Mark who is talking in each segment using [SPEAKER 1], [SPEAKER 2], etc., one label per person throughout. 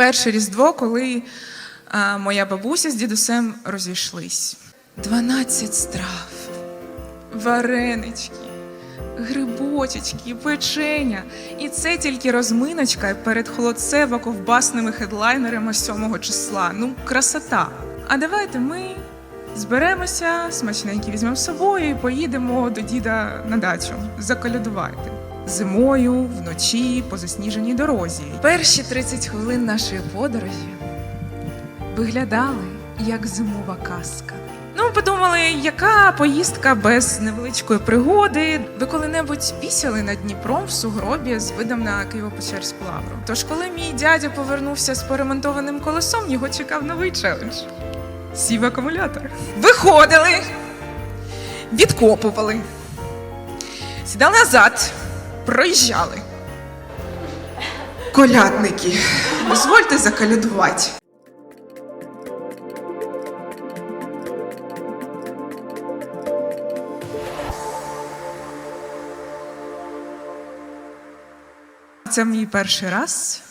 [SPEAKER 1] перше Різдво, коли а, моя бабуся з дідусем розійшлись. 12 страв, варенички, грибочечки, печеня. І це тільки розминочка перед холодцево-ковбасними хедлайнерами 7 числа. Ну, красота. А давайте ми зберемося, смачненькі візьмемо з собою і поїдемо до діда на дачу. Заколядувати. Зимою, вночі, по засніженій дорозі. Перші 30 хвилин нашої подорожі виглядали як зимова казка. Ну, ми подумали, яка поїздка без невеличкої пригоди. Ви коли-небудь пісяли над Дніпром в сугробі з видом на Києво-Печерську лавру. Тож, коли мій дядя повернувся з поремонтованим колесом, його чекав новий челендж. Сів акумулятор. Виходили, відкопували, сідали назад, проїжджали. Колядники, дозвольте заколядувати. Це мій перший раз.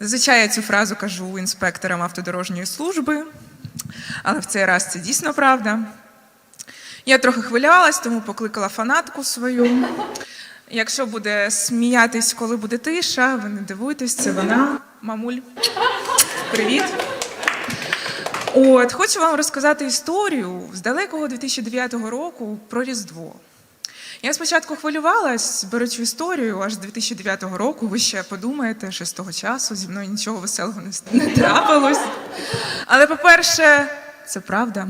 [SPEAKER 1] Зазвичай я цю фразу кажу інспекторам автодорожньої служби, але в цей раз це дійсно правда. Я трохи хвилювалась, тому покликала фанатку свою. Якщо буде сміятись, коли буде тиша, ви не дивуйтесь, це вона, мамуль. Привіт. От, хочу вам розказати історію з далекого 2009 року про Різдво. Я спочатку хвилювалась, беручи історію аж з 2009 року. Ви ще подумаєте, що з того часу зі мною нічого веселого не, трапилось. Але, по-перше, це правда.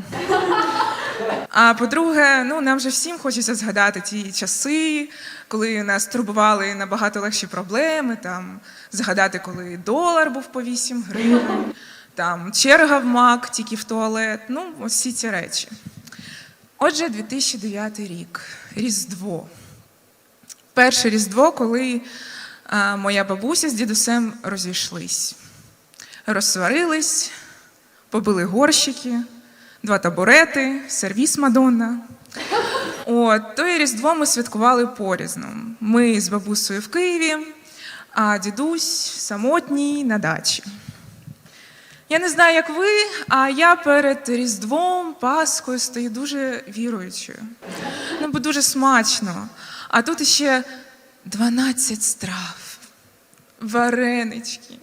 [SPEAKER 1] А по-друге, ну нам же всім хочеться згадати ті часи, коли нас турбували набагато легші проблеми. Там згадати, коли долар був по 8 гривень, там черга в мак, тільки в туалет. Ну, ось всі ці речі. Отже, 2009 рік, Різдво. Перше Різдво, коли а, моя бабуся з дідусем розійшлись. Розсварились, побили горщики, два табурети, сервіс Мадонна. От, то і Різдво ми святкували порізно. Ми з бабусею в Києві, а дідусь самотній на дачі. Я не знаю, як ви, а я перед Різдвом, Паскою стою дуже віруючою. Ну, бо дуже смачно. А тут іще 12 страв, варенички,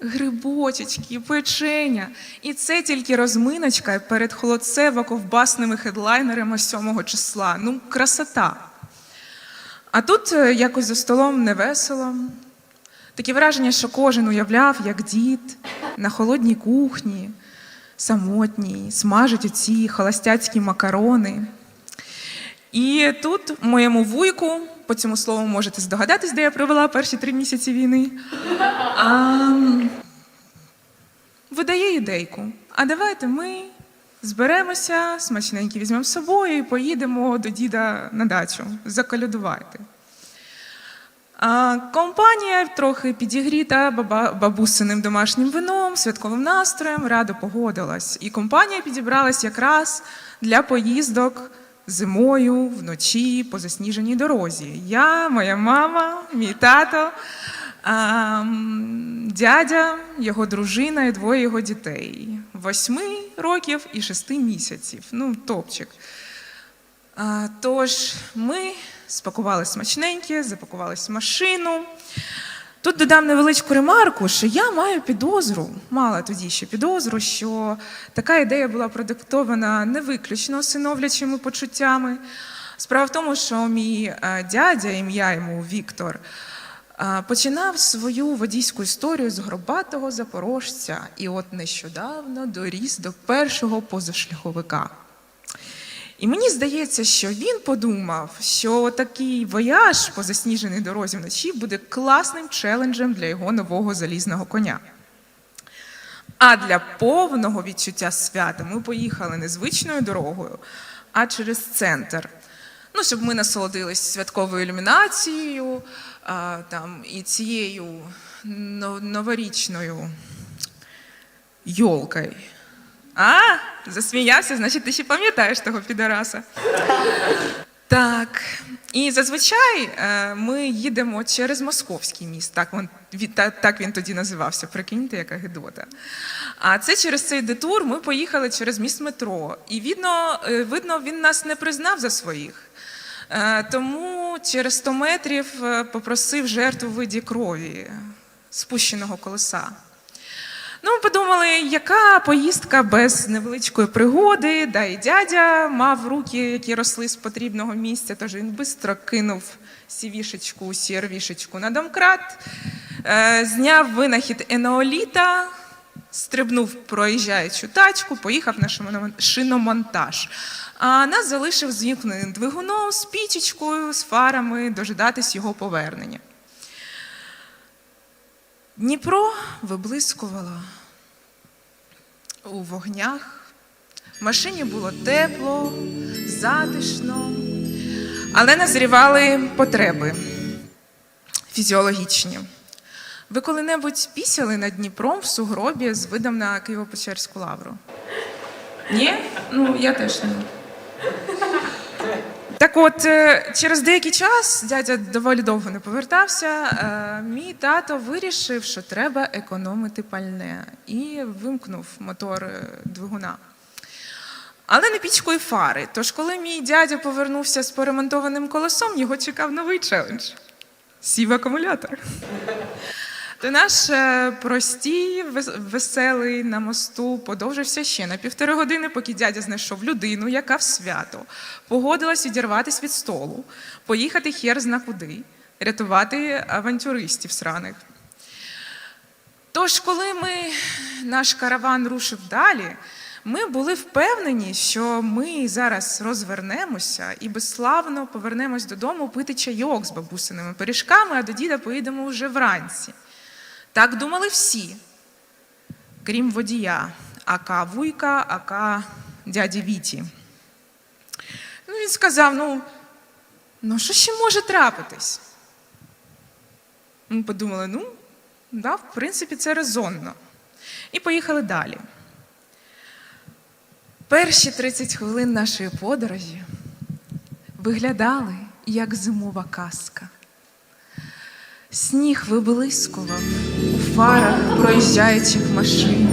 [SPEAKER 1] грибочечки, печеня. І це тільки розминочка перед холодцево-ковбасними хедлайнерами 7 числа. Ну, красота. А тут е, якось за столом невесело. Таке враження, що кожен уявляв, як дід на холодній кухні, самотній, смажить оці холостяцькі макарони. І тут моєму вуйку, по цьому слову можете здогадатись, де я провела перші три місяці війни. А, видає ідейку. А давайте ми зберемося, смачненькі візьмемо з собою і поїдемо до діда на дачу заколядувати. А компанія трохи підігріта бабусиним домашнім вином, святковим настроєм, радо погодилась. І компанія підібралась якраз для поїздок зимою, вночі, по засніженій дорозі. Я, моя мама, мій тато, дядя, його дружина і двоє його дітей. Восьми років і шести місяців. Ну, топчик. Тож ми спакували смачненьке, запакувались в машину. Тут додам невеличку ремарку, що я маю підозру, мала тоді ще підозру, що така ідея була продиктована не виключно синовлячими почуттями. Справа в тому, що мій е, дядя, ім'я йому Віктор, е, починав свою водійську історію з горбатого запорожця, і от нещодавно доріс до першого позашляховика. І мені здається, що він подумав, що такий вояж по засніженій дорозі вночі буде класним челенджем для його нового залізного коня. А для повного відчуття свята ми поїхали не звичною дорогою, а через центр. Ну, щоб ми насолодились святковою ілюмінацією а, там, і цією новорічною йолкою. А, засміявся, значить, ти ще пам'ятаєш того підараса. Так. І зазвичай е, ми їдемо через Московський міст, так він, так він тоді називався, прикиньте, яка гидота. А це через цей детур ми поїхали через міст метро. І видно, е, видно він нас не признав за своїх. Е, Тому через 100 метрів е, попросив жертву виді крові спущеного колеса. Ну, ми подумали, яка поїздка без невеличкої пригоди, да і дядя мав руки, які росли з потрібного місця, тож він швидко кинув сівішечку, CRV-шечку на домкрат, е, зняв винахід енеоліта, стрибнув проїжджаючу тачку, поїхав на шиномон- шиномонтаж. А нас залишив з вімкненим двигуном, з пічечкою, з фарами, дожидатись його повернення. Дніпро виблискувало у вогнях. В машині було тепло, затишно, але назрівали потреби фізіологічні. Ви коли-небудь пісяли над Дніпром в сугробі з видом на Києво-Печерську лавру? Ні? Ну, я теж не. Так от, е, через деякий час дядя доволі довго не повертався. е, Мій тато вирішив, що треба економити пальне, і вимкнув мотор е, двигуна. Але не пічкою фари. Тож, коли мій дядя повернувся з поремонтованим колесом, його чекав новий челендж сів акумулятор. То наш е, простій, веселий на мосту подовжився ще на півтори години, поки дядя знайшов людину, яка в свято погодилась відірватися від столу, поїхати хер зна куди, рятувати авантюристів сраних. Тож, коли ми, наш караван рушив далі, ми були впевнені, що ми зараз розвернемося і безславно повернемось додому пити чайок з бабусиними пиріжками, а до діда поїдемо вже вранці. Так думали всі, крім водія, ака Вуйка, ака дяді Віті. Ну, він сказав: ну, ну що ще може трапитись? Ми подумали, ну, да, в принципі, це резонно. І поїхали далі. Перші 30 хвилин нашої подорожі виглядали як зимова казка. Сніг виблискував фарах проїжджаючих машин.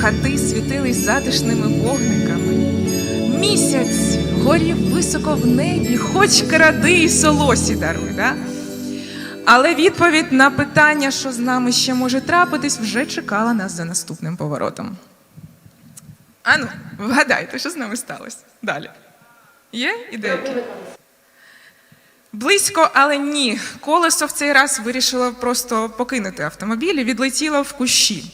[SPEAKER 1] Хати світились затишними вогниками. Місяць горів високо в небі, хоч кради і солосі даруй. Да? Але відповідь на питання, що з нами ще може трапитись, вже чекала нас за наступним поворотом. Ану, вгадайте, що з нами сталося далі. Є ідеї? Близько, але ні. Колесо в цей раз вирішило просто покинути автомобіль і відлетіло в кущі.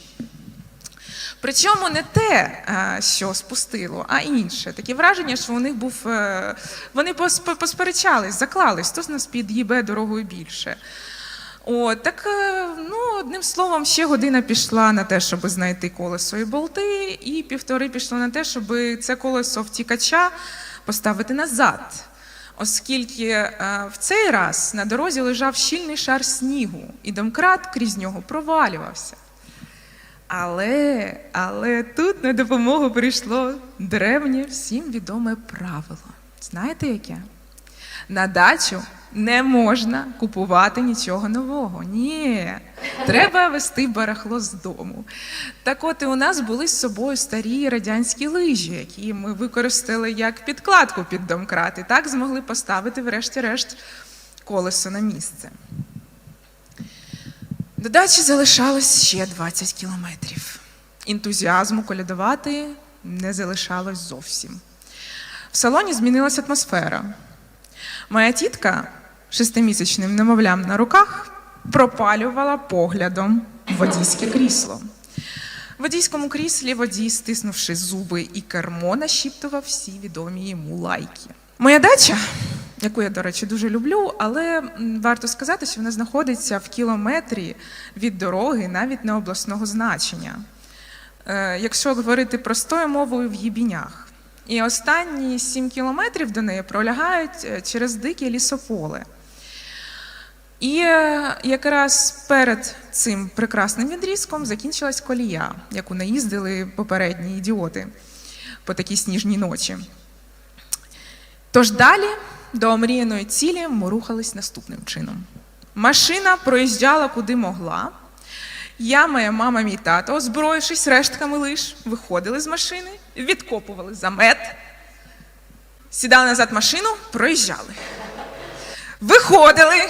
[SPEAKER 1] Причому не те, що спустило, а інше. Таке враження, що у них був. е, Вони посперечались, заклались, хто з нас під'їбе дорогою більше. О, так, е, ну, одним словом, ще година пішла на те, щоб знайти колесо і болти, і півтори пішло на те, щоб це колесо втікача поставити назад. Оскільки е, в цей раз на дорозі лежав щільний шар снігу, і домкрат крізь нього провалювався. Але, але тут на допомогу прийшло древнє всім відоме правило. Знаєте яке? На дачу не можна купувати нічого нового. Ні, треба вести барахло з дому. Так от і у нас були з собою старі радянські лижі, які ми використали як підкладку під домкрат, і так змогли поставити, врешті-решт, колесо на місце. До дачі залишалось ще 20 кілометрів. Ентузіазму колядувати не залишалось зовсім. В салоні змінилася атмосфера. Моя тітка шестимісячним немовлям на руках пропалювала поглядом водійське крісло. В водійському кріслі водій, стиснувши зуби і кермо, нашіптував всі відомі йому лайки. Моя дача, яку я, до речі, дуже люблю, але варто сказати, що вона знаходиться в кілометрі від дороги, навіть не обласного значення. Е, Якщо говорити простою мовою в Єбінях. І останні сім кілометрів до неї пролягають е, через дике лісополе. І е, якраз перед цим прекрасним відрізком закінчилась колія, яку наїздили попередні ідіоти по такій сніжній ночі. Тож далі до омріяної цілі ми рухались наступним чином. Машина проїжджала куди могла. Я, моя мама, мій тато, озброївшись рештками лиш, виходили з машини, відкопували замет, сідали назад машину, проїжджали. Виходили,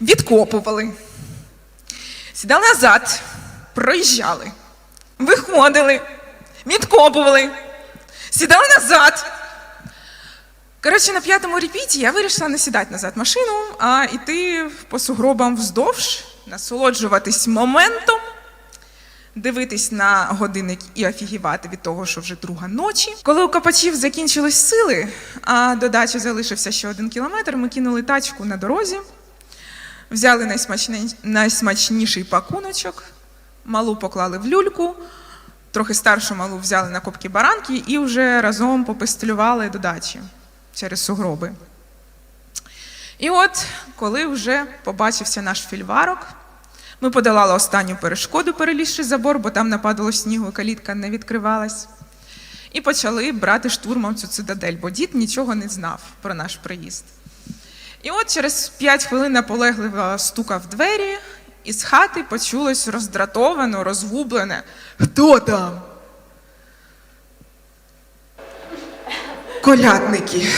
[SPEAKER 1] відкопували, сідали назад, проїжджали. Виходили, відкопували, сідали назад. Коротше, на п'ятому репіті я вирішила не сідати назад машину, а йти по сугробам вздовж, насолоджуватись моментом, дивитись на годинник і офігівати від того, що вже друга ночі. Коли у копачів закінчились сили, а до дачі залишився ще один кілометр, ми кинули тачку на дорозі, взяли найсмачне- найсмачніший пакуночок, малу поклали в люльку, трохи старшу малу взяли на копки баранки і вже разом попестелювали до дачі через сугроби. І от, коли вже побачився наш фільварок, ми подолали останню перешкоду, перелізши забор, бо там нападало снігу, калітка не відкривалась. І почали брати штурмом цю цитадель, бо дід нічого не знав про наш приїзд. І от через п'ять хвилин наполегливо стукав двері, і з хати почулось роздратовано, розгублене. Хто там? Колядники,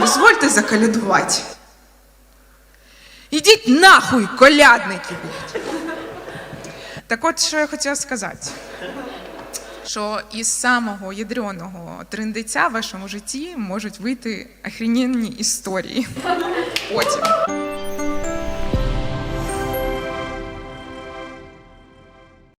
[SPEAKER 1] дозвольте заколядувати. Ідіть нахуй, колядники. Так от, що я хотіла сказати, що із самого ядреного трендиця в вашому житті можуть вийти охрененні історії. Потім.